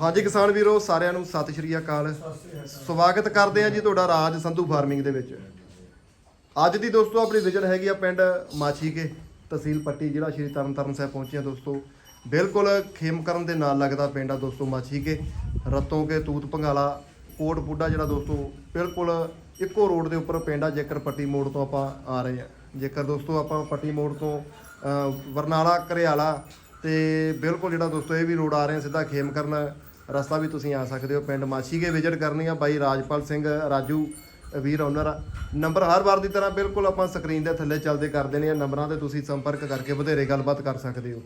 ਹਾਂਜੀ ਕਿਸਾਨ ਵੀਰੋ, ਸਾਰਿਆਂ ਨੂੰ ਸਤਿ ਸ਼੍ਰੀ ਅਕਾਲ। ਸਵਾਗਤ ਕਰਦੇ ਆ ਜੀ ਤੁਹਾਡਾ ਰਾਜ ਸੰਧੂ ਫਾਰਮਿੰਗ ਦੇ ਵਿੱਚ। ਅੱਜ ਦੀ ਦੋਸਤੋ, ਆਪਣੀ ਵਿਜ਼ਨ ਹੈਗੀ ਆ ਪਿੰਡ ਮਾਛੀਕੇ ਤਹਿਸੀਲ ਪੱਟੀ ਜ਼ਿਲ੍ਹਾ ਸ਼੍ਰੀ ਤਰਨਤਾਰਨ ਸਾਹਿਬ ਪਹੁੰਚੇ ਆ ਦੋਸਤੋ। ਬਿਲਕੁਲ ਖੇਮਕਰਨ ਦੇ ਨਾਲ ਲੱਗਦਾ ਪਿੰਡ ਆ ਦੋਸਤੋ ਮਾਛੀਕੇ। ਰਤੋਂ ਕੇ ਤੂਤ ਪੰਗਾਲਾ, ਕੋਟ ਬੁੱਢਾ ਜਿਹੜਾ ਦੋਸਤੋ, ਬਿਲਕੁਲ ਇੱਕੋ ਰੋਡ ਦੇ ਉੱਪਰ ਪਿੰਡ ਆ, ਜੇਕਰ ਪੱਟੀ ਮੋੜ ਤੋਂ ਆਪਾਂ ਆ ਰਹੇ ਆ ਜੇਕਰ ਦੋਸਤੋ ਆਪਾਂ ਪੱਟੀ ਮੋੜ ਤੋਂ ਵਰਨਾਲਾ ਬਰਨਾਲਾ ਘਰਿਆਲਾ ਤੇ ਬਿਲਕੁਲ ਜਿਹੜਾ ਦੋਸਤੋ, ਇਹ ਵੀ ਰੋਡ ਆ ਰਹੇ ਸਿੱਧਾ ਖੇਮ ਕਰਨ ਰਸਤਾ ਵੀ ਤੁਸੀਂ ਆ ਸਕਦੇ ਹੋ, ਪਿੰਡ ਮਾਛੀਕੇ ਵਿਜ਼ਿਟ ਕਰਨੀ ਆ ਬਾਈ ਰਾਜਪਾਲ ਸਿੰਘ, ਰਾਜੂ ਵੀਰ ਓਨਰ ਆ ਨੰਬਰ ਹਰ ਵਾਰ ਦੀ ਤਰ੍ਹਾਂ ਬਿਲਕੁਲ ਆਪਾਂ ਸਕਰੀਨ ਦੇ ਥੱਲੇ ਚੱਲਦੇ ਕਰਦੇ ਨੇ ਆ, ਨੰਬਰਾਂ ਤੇ ਤੁਸੀਂ ਸੰਪਰਕ ਕਰਕੇ ਵਧੇਰੇ ਗੱਲਬਾਤ ਕਰ ਸਕਦੇ ਹੋ।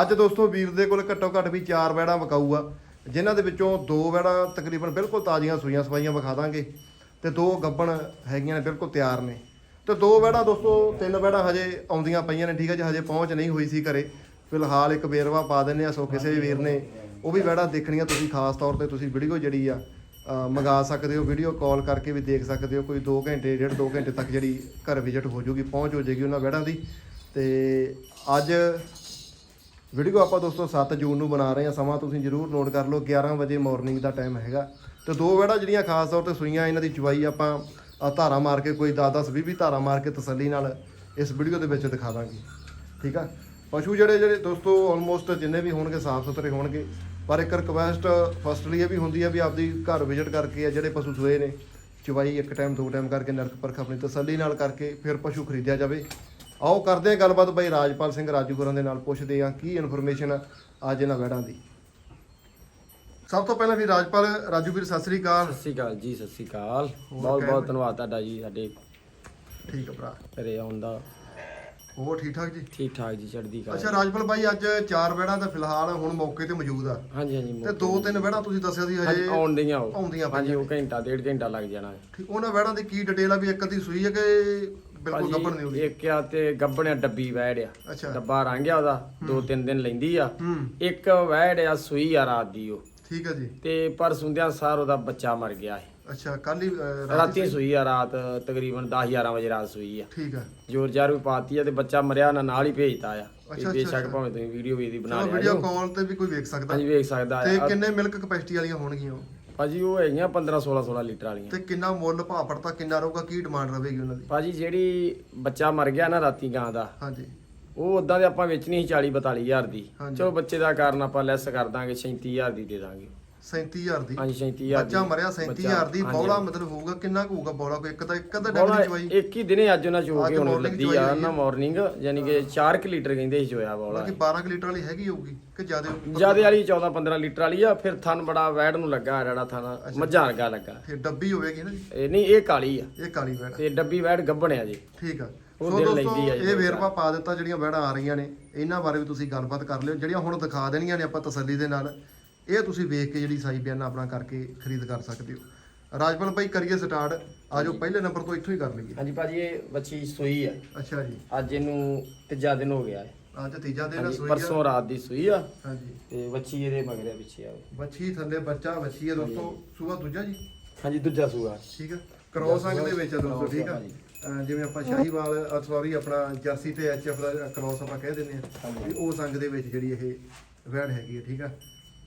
ਅੱਜ ਦੋਸਤੋ ਵੀਰ ਦੇ ਕੋਲ ਘੱਟੋ ਘੱਟ ਵੀ ਚਾਰ ਵੈੜਾਂ ਵਿਕਾਊ ਆ, ਜਿਨ੍ਹਾਂ ਦੇ ਵਿੱਚੋਂ ਦੋ ਵੈੜਾਂ ਤਕਰੀਬਨ ਬਿਲਕੁਲ ਤਾਜ਼ੀਆਂ ਸੂਈਆਂ ਸਵਾਈਆਂ ਵਿਖਾ ਦਾਂਗੇ ਤੇ ਦੋ ਗੱਬਣ ਹੈਗੀਆਂ ਨੇ, ਬਿਲਕੁਲ ਤਿਆਰ ਨੇ। ਤੇ ਦੋ ਵੈੜਾਂ ਦੋਸਤੋ, ਤਿੰਨ ਵੈੜਾਂ ਹਜੇ ਆਉਂਦੀਆਂ ਪਈਆਂ ਨੇ, ਠੀਕ ਹੈ ਜੀ, ਹਜੇ ਪਹੁੰਚ ਨਹੀਂ ਹੋਈ ਸੀ ਘਰੇ। ਫਿਲਹਾਲ ਇੱਕ ਵੇਰਵਾ ਪਾ ਦਿੰਨੇ ਆ ਸੋ ਕਿਸੇ ਵੀ ਵੀਰ ਨੇ ਉਹ ਵੀ ਵੈੜਾਂ ਦੇਖਣੀਆਂ ਤੁਸੀਂ ਖਾਸ ਤੌਰ ਤੇ ਤੁਸੀਂ ਵੀਡੀਓ ਜਿਹੜੀ ਆ ਅ, ਮੰਗਾ ਸਕਦੇ ਹੋ ਵੀਡੀਓ ਕਾਲ ਕਰਕੇ ਵੀ ਦੇਖ ਸਕਦੇ ਹੋ ਕੋਈ 2 ਘੰਟੇ ਡੇਢ 2 ਘੰਟੇ ਤੱਕ ਜਿਹੜੀ ਘਰ ਵਿਜ਼ਿਟ ਹੋ ਜੂਗੀ ਪਹੁੰਚ ਹੋ ਜਾਏਗੀ ਉਹਨਾਂ ਵੈੜਾਂ ਦੀ। ਤੇ ਅੱਜ ਵੀਡੀਓ ਆਪਾਂ ਦੋਸਤੋ 7 ਜੂਨ ਨੂੰ ਬਣਾ ਰਹੇ ਹਾਂ ਸਮਾਂ ਤੁਸੀਂ ਜਰੂਰ ਨੋਟ ਕਰ ਲਓ 11 ਵਜੇ ਮਾਰਨਿੰਗ ਦਾ ਟਾਈਮ ਹੈਗਾ। ਤੇ ਦੋ ਵੜਾ ਜਿਹੜੀਆਂ ਖਾਸ ਤੌਰ ਤੇ ਸੂਈਆਂ ਇਹਨਾਂ ਦੀ ਚਵਾਈ ਆਪਾਂ ਧਾਰਾ ਮਾਰ ਕੇ ਕੋਈ 10 10 20 20 ਧਾਰਾ ਮਾਰ ਕੇ ਤਸੱਲੀ ਨਾਲ ਇਸ ਵੀਡੀਓ ਦੇ ਵਿੱਚ ਦਿਖਾ ਦਾਂਗੇ। ਠੀਕ ਆ? ਪਸ਼ੂ ਜਿਹੜੇ ਜਿਹੜੇ ਦੋਸਤੋ ਆਲਮੋਸਟ ਜਿੰਨੇ ਵੀ ਹੋਣਗੇ ਸਾਫ਼ ਸੁਥਰੇ ਹੋਣਗੇ ਪਰ ਇੱਕ ਰਿਕਵੈਸਟ ਫਸਟਲੀ ਇਹ ਵੀ ਹੁੰਦੀ ਹੈ ਵੀ ਆਪਦੀ ਘਰ ਵਿਜ਼ਿਟ ਕਰਕੇ ਆ ਜਿਹੜੇ ਪਸ਼ੂ ਸੂਏ ਨੇ ਚੁਵਾਈ ਇੱਕ ਟਾਈਮ ਦੋ ਟਾਈਮ ਕਰਕੇ ਨਰਕ ਪਰਖ ਆਪਣੀ ਤਸੱਲੀ ਨਾਲ ਕਰਕੇ ਫਿਰ ਪਸ਼ੂ ਖਰੀਦਿਆ ਜਾਵੇ। ਆਓ ਕਰਦੇ ਹਾਂ ਗੱਲਬਾਤ ਬਾਈ ਰਾਜਪਾਲ ਸਿੰਘ ਰਾਜੂਗੁਰਾਂ ਦੇ ਨਾਲ ਪੁੱਛਦੇ ਹਾਂ ਕੀ ਇਨਫੋਰਮੇਸ਼ਨ ਅੱਜ ਇਹਨਾਂ ਵੈੜਾਂ ਦੀ। ਸਭ ਤੋਂ ਪਹਿਲਾਂ ਵੀ ਰਾਜਪਾਲ ਰਾਜੂ ਵੀਰ ਸਤਿ ਸ੍ਰੀ ਅਕਾਲ। ਸਤਿ ਸ਼੍ਰੀ ਅਕਾਲ ਜੀ ਸਤਿ ਸ਼੍ਰੀ ਅਕਾਲ। ਬਹੁਤ ਬਹੁਤ। ਧੰਨਵਾਦ ਤੁਹਾਡਾ ਜੀ ਸਾਡੇ ਠੀਕ ਹੈ ਭਰਾ। ਘਰੇ ਆਉਣ ਦਾ। ਹੋਰ ਠੀਕ ਠਾਕ ਜੀ? ਠੀਕ ਠਾਕ ਜੀ ਚੜ੍ਹਦੀ ਕਲਾ। ਅੱਛਾ ਰਾਜਪਾਲ ਬਾਈ ਅੱਜ ਚਾਰ ਵੈੜਾਂ ਤਾਂ ਫਿਲਹਾਲ ਹੁਣ ਮੌਕੇ ਤੇ ਮੌਜੂਦ ਆ। ਹਾਂਜੀ ਹਾਂਜੀ ਤੇ ਮੌਕੇ ਦੋ ਤਿੰਨ ਵੈੜਾਂ ਤੁਸੀਂ ਦੱਸਿਆ ਸੀ ਹਾਂਜੀ, ਹਜੇ ਆਉਣ ਦੀਆਂ ਉਹ। ਆਉਂਦੀਆਂ ਹਾਂਜੀ ਉਹ ਘੰਟਾ ਡੇਢ ਘੰਟਾ ਲੱਗ ਜਾਣਾ। ਹੈ ਠੀਕ ਉਹਨਾਂ ਵੈੜਾਂ ਦੀ ਕੀ ਡਿਟੇਲ ਆ ਵੀ ਇੱਕ ਅੱਧੀ ਸੂਈ ਹੈ ਕਿ ਬਿਲਕੁਲ ਗੱਭਣ ਨਹੀਂ ਹੋਈ ਇੱਕ ਆ ਤੇ ਗੱਬਣਿਆ ਡੱਬੀ ਵੈੜ ਆ। ਅੱਛਾ। ਡੱਬਾ ਰੰਗਿਆ ਉਹਦਾ ਦੋ ਤਿੰਨ ਦਿਨ ਲੈਂਦੀ ਆ। ਹੂੰ। ਇੱਕ ਵੈੜ ਆ ਸੂਈ ਆ ਰਾਤ ਦੀ ਉਹ। ਠੀਕ ਹੈ ਜੀ। ਤੇ ਪਰ ਸੁੰਦਿਆਂ ਸਾਰ ਉਹਦਾ ਬੱਚਾ ਮਰ ਗਿਆ ਹੈ ਅੱਛਾ ਕੱਲ ਹੀ ਅਹ, ਰਾਤੀ ਸੂਈ ਆ ਰਾਤ ਤਕਰੀਬਨ 10 11 ਵਜੇ ਰਾਤ ਸੂਈ ਆ। ਠੀਕ ਹੈ ਜੋਰ ਜਾਰ ਵੀ ਪਾਤੀ ਆ ਤੇ ਬੱਚਾ ਮਰਿਆ ਨਾ ਨਾਲ ਹੀ ਭੇਜਤਾ ਆ। ਅੱਛਾ, ਤੇ ਅੱਛਾ, ਬੇਸ਼ੱਕ। ਭਾਵੇਂ ਤੁਸੀਂ ਵੀਡੀਓ ਵੀ ਇਹਦੀ ਬਣਾ ਚਲੋ ਲਿਆ ਵੀਡੀਓ। ਕਾਲ ਤੇ ਵੀ ਕੋਈ ਵੇਖ ਸਕਦਾ। ਹਾਂਜੀ ਵੇਖ ਸਕਦਾ ਤੇ ਆ ਕਿੰਨੇ ਮਿਲਕ ਕਪੈਸਿਟੀ ਵਾਲੀਆਂ ਹੋਣਗੀਆਂ ਉਹ? ਭਾਜੀ ਉਹ ਹੈਗੀਆਂ 15 16 16 ਲੀਟਰ ਵਾਲੀਆਂ। ਤੇ ਕਿੰਨਾ ਮੁੱਲ ਭਾਅ ਪੜਤਾ ਕਿੰਨਾ ਰਹੂਗਾ ਕੀ ਡਿਮਾਂਡ ਰਹੇਗੀ ਉਹਨਾਂ ਦੀ? ਭਾਜੀ ਜਿਹੜੀ ਬੱਚਾ ਮਰ ਗਿਆ ਨਾ ਰਾਤੀ ਗਾਂ ਦਾ ਹਾਂਜੀ। ਉਹ ਉਦਾਂ ਦੇ ਆਪਾਂ ਵੇਚਣੀ ਸੀ 40 42 ਹਜ਼ਾਰ ਦੀ। ਹਾਂਜੀ। ਚਲੋ ਬੱਚੇ ਦਾ ਕਾਰਨ ਆਪਾਂ ਲੈਸ ਕਰ ਦਾਂਗੇ 37000 ਦੀ ਦੇ ਦਾਂਗੇ। 37000 ਦੀ? ਹਾਂਜੀ 37000 ਬੱਚਾ ਮਰਿਆ 37000 ਦੀ। ਬੌਲਾ। ਮਤਲਬ ਹੋਊਗਾ ਕਿੰਨਾ ਕੁ ਹੋਊਗਾ ਬੌਲਾ ਕੋਈ? ਇੱਕ ਤਾਂ ਇੱਕ ਤਾਂ ਬੋਲਾ ਡੰਗ ਚਵਾਈ ਇੱਕ ਹੀ ਦਿਨੇ ਅੱਜ ਉਹਨਾਂ ਚੋ ਅੱਜ ਕੇ ਹੁਣ morning ਲੱਦੀ ਚੋਈ ਆ ਹੋਈ ਨਾ ਆ। ਮਾਰਨਿੰਗ ਯਾਨੀ ਕਿ 4 ਲੀਟਰ ਕਹਿੰਦੇ ਸੀ ਚੋਇਆ ਬੋਲਾ ਬਾਕੀ 12 ਕੁ ਲੀਟਰ ਵਾਲੀ ਹੈਗੀ ਹੋਊਗੀ ਕਿ ਜ਼ਿਆਦਾ ਜਿਆਦੇ ਵਾਲੀ 14 15 ਲੀਟਰ ਵਾਲੀ ਆ ਫਿਰ ਥਣ ਬੜਾ ਵੈੜ ਨੂੰ ਲੱਗਾ ਰੜਾ ਥਣ ਮੱਝਾਂ ਵਰਗਾ ਲੱਗਾ। ਤੇ ਡੱਬੀ ਹੋਵੇਗੀ ਨਾ ਜੀ? ਇਹ ਨਹੀਂ ਇਹ ਕਾਲੀ ਆ। ਇਹ ਕਾਲੀ ਵੈੜ ਤੇ ਡੱਬੀ ਵੈੜ ਗੱਭਣਿਆ ਜੀ। ਠੀਕ ਆ। ਉਹ ਸੋ ਦੋਸਤੋ ਲੈਂਦੀ ਆ ਜੀ ਇਹ ਵੇਰਵਾ ਪਾ ਦਿੱਤਾ ਜਿਹੜੀਆਂ ਵੈੜਾਂ ਆ ਰਹੀਆਂ ਨੇ ਇਹਨਾਂ ਬਾਰੇ ਵੀ ਤੁਸੀਂ ਗੱਲਬਾਤ ਕਰ ਲਿਓ। ਜਿਹੜੀਆਂ ਹੁਣ ਦਿਖਾ ਦੇਣੀਆਂ ਨੇ ਆਪਾਂ ਤਸੱਲੀ ਦੇ ਨਾਲ ਇਹ ਤੁਸੀਂ ਵੇਖ ਕੇ ਜਿਹੜੀ ਸਾਈ ਬਿਆਨਾ ਆਪਣਾ ਕਰਕੇ ਖਰੀਦ ਕਰ ਸਕਦੇ ਹੋ। ਰਾਜਪਾਲ ਭਾਈ ਕਰੀਏ ਸਟਾਰਟ। ਆਜੋ ਪਹਿਲੇ ਨੰਬਰ ਤੋਂ ਇੱਥੋਂ ਹੀ ਕਰ ਲਈਏ। ਹਾਂਜੀ ਭਾਜੀ ਇਹ ਬੱਚੀ ਸੂਈ ਆ। ਅੱਛਾ ਜੀ। ਅੱਜ ਇਹਨੂੰ ਤੀਜਾ ਦਿਨ ਹੋ ਗਿਆ ਹੈ। ਅੱਜ ਤੀਜਾ ਦਿਨ ਆ ਹਾਂਜੀ, ਸੂਈ ਆ। ਪਰਸੋਂ ਰਾਤ ਦੀ ਸੂਈ ਆ। ਹਾਂਜੀ। ਤੇ ਬੱਚੀ ਇਹਦੇ ਮਗਰੇ ਪਿੱਛੇ ਆ ਬੱਚੀ ਥੱਲੇ ਬੱਚਾ ਬੱਚੀ ਹੈ ਦੋਸਤੋ। ਸੂਆ ਦੂਜਾ ਜੀ? ਹਾਂਜੀ ਦੂਜਾ ਸੂਆ। ਠੀਕ ਆ। ਕ੍ਰੋਸ ਅੰਗ ਦੇ ਵਿੱਚ ਆ ਦੋਸਤੋ ਠੀਕ ਆ। ਅਹ ਜਿਵੇਂ ਆਪਾਂ ਸ਼ਾਹੀਵਾਲ ਸੌਰੀ ਆਪਣਾ ਜਰਸੀ ਤੇ ਐਚਐਫ ਦਾ ਕ੍ਰੋਸ ਆਪਾਂ ਕਹਿ ਦਿੰਦੇ ਆ ਵੀ ਉਸ ਅੰਗ ਦੇ ਵਿੱਚ ਜਿਹੜੀ ਇਹ ਵੈੜ ਹੈਗੀ ਹੈ ਠੀਕ ਆ?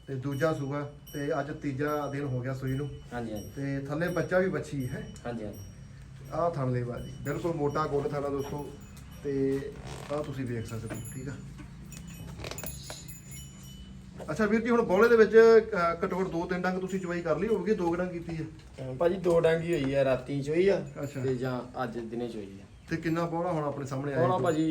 ਤੇ ਦੂਜਾ ਸੂਆ ਤੇ ਅੱਜ ਤੀਜਾ ਦਿਨ ਹੋ ਗਿਆ ਸੂਈ ਨੂੰ। ਹਾਂਜੀ ਹਾਂਜੀ। ਤੇ ਥੱਲੇ ਬੱਚਾ ਵੀ ਬੱਚੀ ਹੈ। ਹਾਂਜੀ ਹਾਂਜੀ। ਆਹ ਥਣ ਲੇਵਾ ਜੀ। ਬਿਲਕੁਲ ਮੋਟਾ ਗੋਲ ਥਾਣਾ ਦੋਸਤੋ। ਤੇ ਆਹ ਤੁਸੀਂ ਵੇਖ ਸਕਦੇ ਹੋ ਠੀਕ ਆ? ਅੱਛਾ ਵੀਰ ਜੀ ਹੁਣ ਬੋਲੇ ਦੇ ਵਿੱਚ ਅਹ, ਘੱਟੋ ਘੱਟ ਦੋ ਤਿੰਨ ਡੰਗ ਤੁਸੀਂ ਚਵਾਈ ਕਰ ਲਈ ਹੋਊਗੀ ਦੋ ਕੁ ਡੰਗ ਕੀਤੀ ਹੈ ਭਾਜੀ ਦੋ ਡਾਂਗੀ ਹੋਈ ਆ ਰਾਤੀ ਚੋਈ ਆ ਅੱਛਾ। ਤੇ ਜਾਂ ਅੱਜ ਦਿਨੇ ਚੋਈ ਆ। ਤੇ ਕਿੰਨਾ ਬੋਲਾ ਹੁਣ ਆਪਣੇ ਸਾਹਮਣੇ ਹੋਣਾ ਆਇਆ ਭਾਜੀ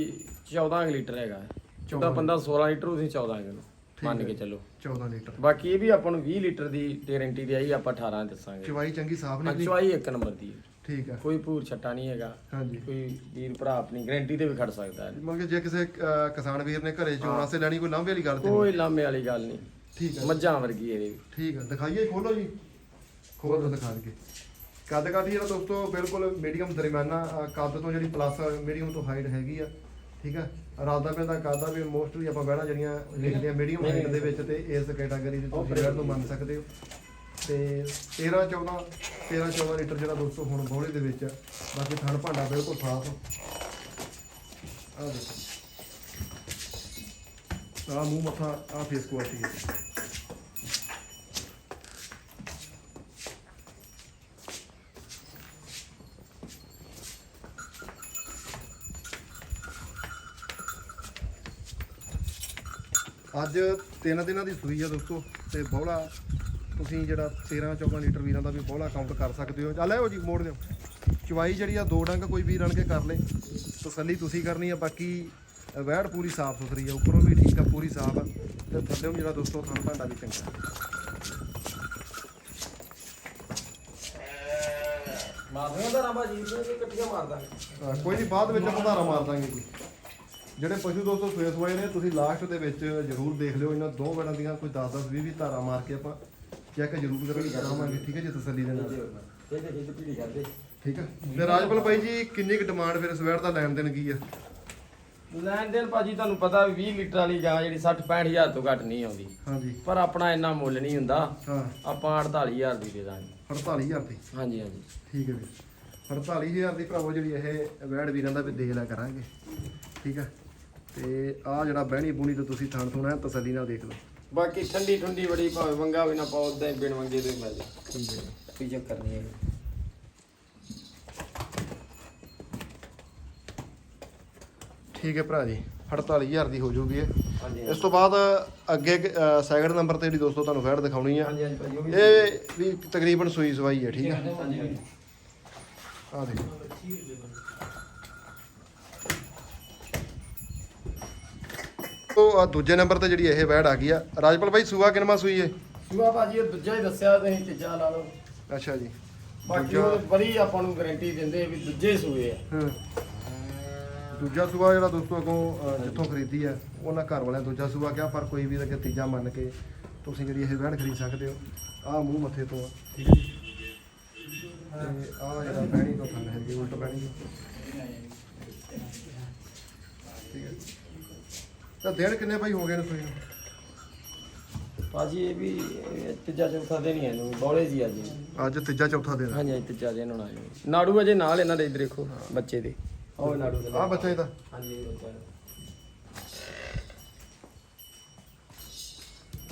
14 ਕੁ ਲੀਟਰ ਹੈਗਾ। 14 15 16 ਲੀਟਰ ਤੁਸੀਂ 14 ਕਿਲੋ ਮੰਨ ਕੇ ਚੱਲੋ। 14 ਲੀਟਰ। ਬਾਕੀ ਇਹ ਵੀ ਆਪਾਂ ਨੂੰ 20 ਲੀਟਰ ਦੀ ਗਾਰੰਟੀ ਦੀ ਆਈ ਆਪਾਂ 18 ਦੱਸਾਂਗੇ। ਚਵਾਈ ਚੰਗੀ ਸਾਫ਼ ਨਿਕਲੀ। ਚਵਾਈ ਇੱਕ ਨੰਬਰ ਦੀ ਹੈ। ਠੀਕ ਆ। ਕੋਈ ਭੂਰ ਛੱਟਾ ਨਹੀਂ ਹੈਗਾ। ਹਾਂਜੀ। ਕੋਈ ਵੀਰ ਭਰਾ ਆਪਣੀ ਗਾਰੰਟੀ ਤੇ ਵੀ ਖੜ ਸਕਦਾ ਹੈ। ਕਿ ਜੇ ਕਿਸੇ ਅਹ, ਕਿਸਾਨ ਵੀਰ ਨੇ ਘਰੇ ਚੋਣ ਵਾਸਤੇ ਲੈਣੀ ਕੋਈ ਲਾਂਭੇ ਵਾਲੀ ਗੱਲ ਤੇ ਨਹੀਂ। ਕੋਈ ਲਾਮੇ ਵਾਲੀ ਗੱਲ ਨਹੀਂ। ਠੀਕ ਆ। ਮੱਝਾਂ ਵਰਗੀ ਇਹਦੇ ਵੀ। ਠੀਕ ਆ। ਦਿਖਾਈਏ ਖੋਲੋ ਜੀ। ਖੋਲ ਦਿਖਾ ਕੇ ਕੱਦ ਕਾਠੀ ਜਿਹੜਾ ਦੋਸਤੋ ਬਿਲਕੁਲ ਮੀਡੀਅਮ ਦਰਮਿਆਨਾ ਕੱਦ ਤੋਂ ਜਿਹੜੀ ਪਲੱਸ ਮੀਡੀਅਮ ਤੋਂ ਹਾਈਟ ਹੈਗੀ ਆ। ਠੀਕ ਆ। ਰਾਦਾ ਪੈਦਾ ਕਰਦਾ ਵੀ ਮੋਸਟਲੀ ਆਪਾਂ ਬਹਿਣਾ ਜਿਹੜੀਆਂ ਲਿਖਦੇ ਆ ਮੀਡੀਅਮ ਹਾਈਟ ਦੇ ਵਿੱਚ ਤੇ ਇਸ ਕੈਟਾਗਰੀ ਦੇ ਤੁਸੀਂ ਬਹਿਣ ਤੋਂ ਮੰਨ ਸਕਦੇ ਹੋ। ਤੇ 13 14 13 14 ਲੀਟਰ ਜਿਹੜਾ ਦੋਸਤੋ ਹੁਣ ਬੋਲੇ ਦੇ ਵਿੱਚ ਆ, ਬਾਕੀ ਥਣ ਭਾਂਡਾ ਬਿਲਕੁਲ ਸਾਫ਼ ਆ। ਦੇਖੋ ਆ ਮੂੰਹ ਮੱਥਾ ਆ ਫੇਸ ਕੁਆਲਿਟੀ ਹੈ ਅੱਜ ਤਿੰਨ ਦਿਨਾਂ ਦੀ ਸੂਈ ਆ ਦੋਸਤੋ, ਤੇ ਬਹੁਲਾ ਤੁਸੀਂ ਜਿਹੜਾ 13 14 ਲੀਟਰ ਵੀਰਾਂ ਦਾ ਵੀ ਬੋਲਾ ਕਾਊਂਟ ਕਰ ਸਕਦੇ ਹੋ। ਚੱਲ ਆਓ ਜੀ ਮੋੜ ਦਿਓ। ਚਵਾਈ ਜਿਹੜੀ ਆ ਦੋ ਡੰਗ ਕੋਈ ਵੀਰ ਆਣ ਕੇ ਕਰ ਲੇ। ਤਸੱਲੀ ਤੁਸੀਂ ਕਰਨੀ ਆ ਬਾਕੀ ਵਹਿੜ ਪੂਰੀ ਸਾਫ਼ ਸੁਥਰੀ ਆ ਉੱਪਰੋਂ ਵੀ ਠੀਕ ਆ ਪੂਰੀ ਸਾਫ਼ ਆ। ਤੇ ਥੱਲੇੋਂ ਜਿਹੜਾ ਦੋਸਤੋ ਥਣ ਭਾਂਡਾ ਵੀ ਚੰਗਾ। ਮਾਰਦੇ ਦਾ ਜੀ ਤੇ ਮਾਰਦਾ। ਕੋਈ ਨਹੀਂ ਬਾਅਦ ਵਿੱਚ ਭੰਡਾਰਾ ਮਾਰ ਦਾਂਗੇ ਜੀ। ਜਿਹੜੇ ਪਸ਼ੂ ਦੋਸਤੋ ਸੋਏ ਸੋਏ ਨੇ ਤੁਸੀਂ ਲਾਸਟ ਦੇ ਵਿੱਚ ਜ਼ਰੂਰ ਦੇਖ ਲਿਓ ਇਹਨਾਂ ਦੋ ਵੜਾਂ ਦੀਆਂ ਕੋਈ 10 10 20 20 ਧਾਰਾ ਮਾਰ ਕੇ ਆਪਾਂ ਚੈੱਕ ਜ਼ਰੂਰ ਕਰਾਂਗੇ ਕਰਾਵਾਂਗੇ ਠੀਕ ਹੈ ਜੀ ਤਸੱਲੀ ਦੇ ਨਾਲ। ਇਹ ਤੇ ਜਿੱਦ ਪੀੜੀ ਕਰਦੇ। ਠੀਕ ਹੈ। ਤੇ ਰਾਜਪਾਲ ਬਾਈ ਜੀ ਕਿੰਨੀ ਕੁ ਡਿਮਾਂਡ ਫਿਰ ਸਵੇਰ ਦਾ ਲੈਣ ਦੇਣ ਕੀ ਆ? ਲੈਣ ਦੇਣ ਭਾਜੀ ਤੁਹਾਨੂੰ ਪਤਾ ਵੀ 20 ਲੀਟਰ ਵਾਲੀ ਗਾਂ ਜਿਹੜੀ 60 65000 ਤੋਂ ਘੱਟ ਨਹੀਂ ਆਉਂਦੀ। ਹਾਂਜੀ। ਪਰ ਆਪਣਾ ਇੰਨਾ ਮੁੱਲ ਨਹੀਂ ਹੁੰਦਾ। ਹਾਂ। ਆਪਾਂ 48000 ਦੀ ਦੇ ਦਾਂਗੇ। 48000 ਦੀ? ਹਾਂਜੀ ਹਾਂਜੀ। ਠੀਕ ਹੈ ਜੀ। 48000 ਦੀ ਭਰਾਵੋ ਜਿਹੜੀ ਇਹ ਵੈੜ ਵੀਰਾਂ ਦਾ ਵੀ ਦੇਖ ਲਿਆ ਕਰਾਂਗੇ। ਠੀਕ ਹੈ। ਤੇ ਆ ਜਿਹੜਾ ਬਹਿਣੀ ਬੂਣੀ ਤੇ ਤੁਸੀਂ ਥਣ ਥੁਣਾ ਤਸੱਲੀ ਨਾਲ ਦੇਖ ਲਓ। ਬਾਕੀ ਠੰਡੀ ਠੰਡੀ ਬੜੀ ਭਾਵੇਂ ਵੰਗਾ ਵੀ ਨਾ ਪਾਓ ਉਦਾਂ ਹੀ ਬਿਨ ਵੰਗੇ ਦੇ ਮਿਲ ਜਾ। ਠੀਕ ਹੈ ਕੋਈ ਚੱਕਰ ਨਹੀਂ ਹੈ ਠੀਕ ਹੈ ਭਰਾ ਜੀ 48000 ਦੀ ਹੋ ਜੂਗੀ ਇਹ। ਇਸ ਤੋਂ ਬਾਅਦ ਅੱਗੇ ਸੈਕਿੰਡ ਨੰਬਰ ਤੇ ਜਿਹੜੀ ਦੋਸਤੋ ਤੁਹਾਨੂੰ ਵੈੜ ਦਿਖਾਉਣੀ ਆ ਹਾਂਜੀ ਹਾਂਜੀ ਭਾਜੀ ਉਹ ਵੀ ਇਹ ਵੀ ਤਕਰੀਬਨ ਸੂਈ ਸਵਾਈ ਹੈ ਠੀਕ ਹੈ? ਆ ਦੇਖੋ। ਆ ਦੂਜੇ ਨੰਬਰ ਤੇ ਜਿਹੜੀ ਇਹ ਵੈੜ ਆ ਗਈ ਆ। ਰਾਜਪਾਲ ਭਾਈ ਸੂਆ ਕਿਨਮਾ ਸੂਈ ਹੈ ਸੁਆ ਭਾਜੀ ਇਹ ਦੂਜਾ ਹੀ ਦੱਸਿਆ ਤੁਸੀਂ ਤੀਜਾ ਲਾ ਲਓ। ਅੱਛਾ ਜੀ। ਬਾਕੀ ਉਹ ਬੜੀ ਆਪਾਂ ਨੂੰ ਗਾਰੰਟੀ ਦਿੰਦੇ ਵੀ ਦੂਜੇ ਸੂਏ ਆ। ਹਾਂ। ਦੂਜਾ ਸੂਆ ਜਿਹੜਾ ਦੋਸਤੋ ਅੱਗੋਂ ਜਿੱਥੋਂ ਖਰੀਦੀ ਆ ਉਹਨਾਂ ਘਰ ਵਾਲਿਆਂ ਦੂਜਾ ਸੂਆ ਕਿਹਾ ਪਰ ਕੋਈ ਵੀ ਤਾਂ ਤੀਜਾ ਮੰਨ ਕੇ ਤੁਸੀਂ ਜਿਹੜੀ ਇਹ ਵੈੜ ਖਰੀਦ ਸਕਦੇ ਹੋ। ਆਹ ਮੂੰਹ ਮੱਥੇ ਤੋਂ ਆ। ਠੀਕ ਹੈ ਜੀ ਤੇ ਆਹ ਜਿਹੜਾ ਬਹਿਣੀ ਤੋਂ ਥੱਲੇ ਹੈਗੀ ਉਲਟ ਬਹਿਣੀ ਠੀਕ ਹੈ ਤਾਂ ਦਿਨ ਕਿੰਨੇ ਭਾਈ ਹੋ ਗਏ ਨੇ ਤੁਸੀਂ? ਭਾਜੀ ਇਹ ਵੀ ਇਹ ਤੀਜਾ ਚੌਥਾ ਦਿਨ ਹੀ ਹੈ ਇਹਨੂੰ ਬੌਲੇ ਜੀ ਅੱਜ। ਅੱਜ ਤੀਜਾ ਚੌਥਾ ਦਿਨ। ਹਾਂਜੀ ਹਾਂਜੀ ਤੀਜਾ ਦਿਨ ਹੋਣਾ ਜੀ। ਨਾੜੂ ਅਜੇ ਨਾਲ ਇਹਨਾਂ ਦੇ ਇੱਧਰ ਦੇਖੋ ਬੱਚੇ ਦੇ। ਉਹ ਨਾੜੂ ਦੇ ਆਹ ਬੱਚਾ ਇਹਦਾ। ਹਾਂਜੀ ਇਹ ਬੱਚਾ।